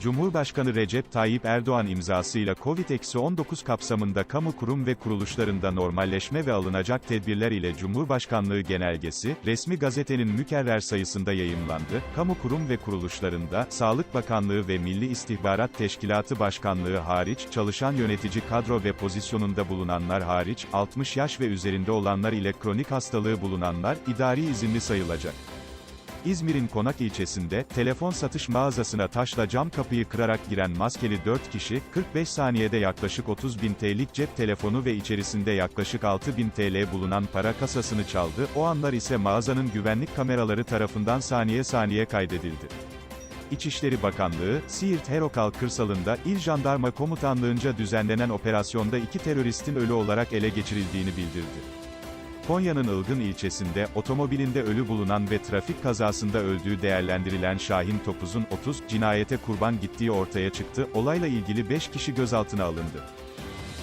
Cumhurbaşkanı Recep Tayyip Erdoğan imzasıyla COVID-19 kapsamında kamu kurum ve kuruluşlarında normalleşme ve alınacak tedbirler ile Cumhurbaşkanlığı genelgesi, resmi gazetenin mükerrer sayısında yayımlandı. Kamu kurum ve kuruluşlarında, Sağlık Bakanlığı ve Milli İstihbarat Teşkilatı Başkanlığı hariç, çalışan yönetici kadro ve pozisyonunda bulunanlar hariç, 60 yaş ve üzerinde olanlar ile kronik hastalığı bulunanlar, idari izinli sayılacak. İzmir'in Konak ilçesinde, telefon satış mağazasına taşla cam kapıyı kırarak giren maskeli 4 kişi, 45 saniyede yaklaşık 30 bin TL'lik cep telefonu ve içerisinde yaklaşık 6 bin TL bulunan para kasasını çaldı, o anlar ise mağazanın güvenlik kameraları tarafından saniye saniye kaydedildi. İçişleri Bakanlığı, Siirt Herokal kırsalında İl Jandarma Komutanlığınca düzenlenen operasyonda iki teröristin ölü olarak ele geçirildiğini bildirdi. Konya'nın Ilgın ilçesinde, otomobilinde ölü bulunan ve trafik kazasında öldüğü değerlendirilen Şahin Topuz'un 30, cinayete kurban gittiği ortaya çıktı, olayla ilgili 5 kişi gözaltına alındı.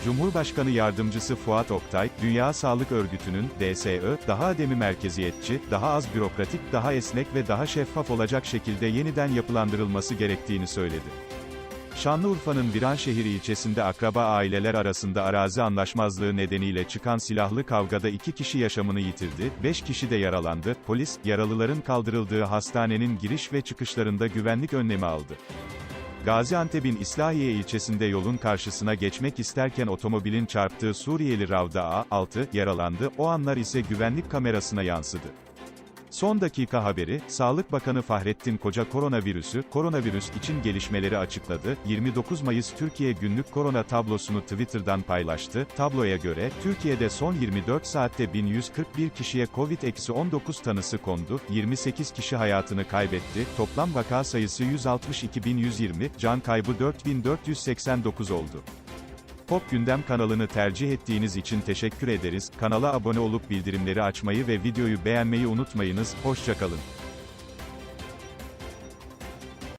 Cumhurbaşkanı Yardımcısı Fuat Oktay, Dünya Sağlık Örgütü'nün, DSÖ, daha ademi merkeziyetçi, daha az bürokratik, daha esnek ve daha şeffaf olacak şekilde yeniden yapılandırılması gerektiğini söyledi. Şanlıurfa'nın Viranşehir ilçesinde akraba aileler arasında arazi anlaşmazlığı nedeniyle çıkan silahlı kavgada iki kişi yaşamını yitirdi, beş kişi de yaralandı, polis, yaralıların kaldırıldığı hastanenin giriş ve çıkışlarında güvenlik önlemi aldı. Gaziantep'in İslahiye ilçesinde yolun karşısına geçmek isterken otomobilin çarptığı Suriyeli Ravda A. 6, yaralandı, o anlar ise güvenlik kamerasına yansıdı. Son dakika haberi, Sağlık Bakanı Fahrettin Koca koronavirüsü, koronavirüs için gelişmeleri açıkladı. 29 Mayıs Türkiye günlük korona tablosunu Twitter'dan paylaştı. Tabloya göre, Türkiye'de son 24 saatte 1141 kişiye COVID-19 tanısı kondu, 28 kişi hayatını kaybetti, toplam vaka sayısı 162.120, can kaybı 4489 oldu. Pop Gündem kanalını tercih ettiğiniz için teşekkür ederiz. Kanala abone olup bildirimleri açmayı ve videoyu beğenmeyi unutmayınız. Hoşçakalın.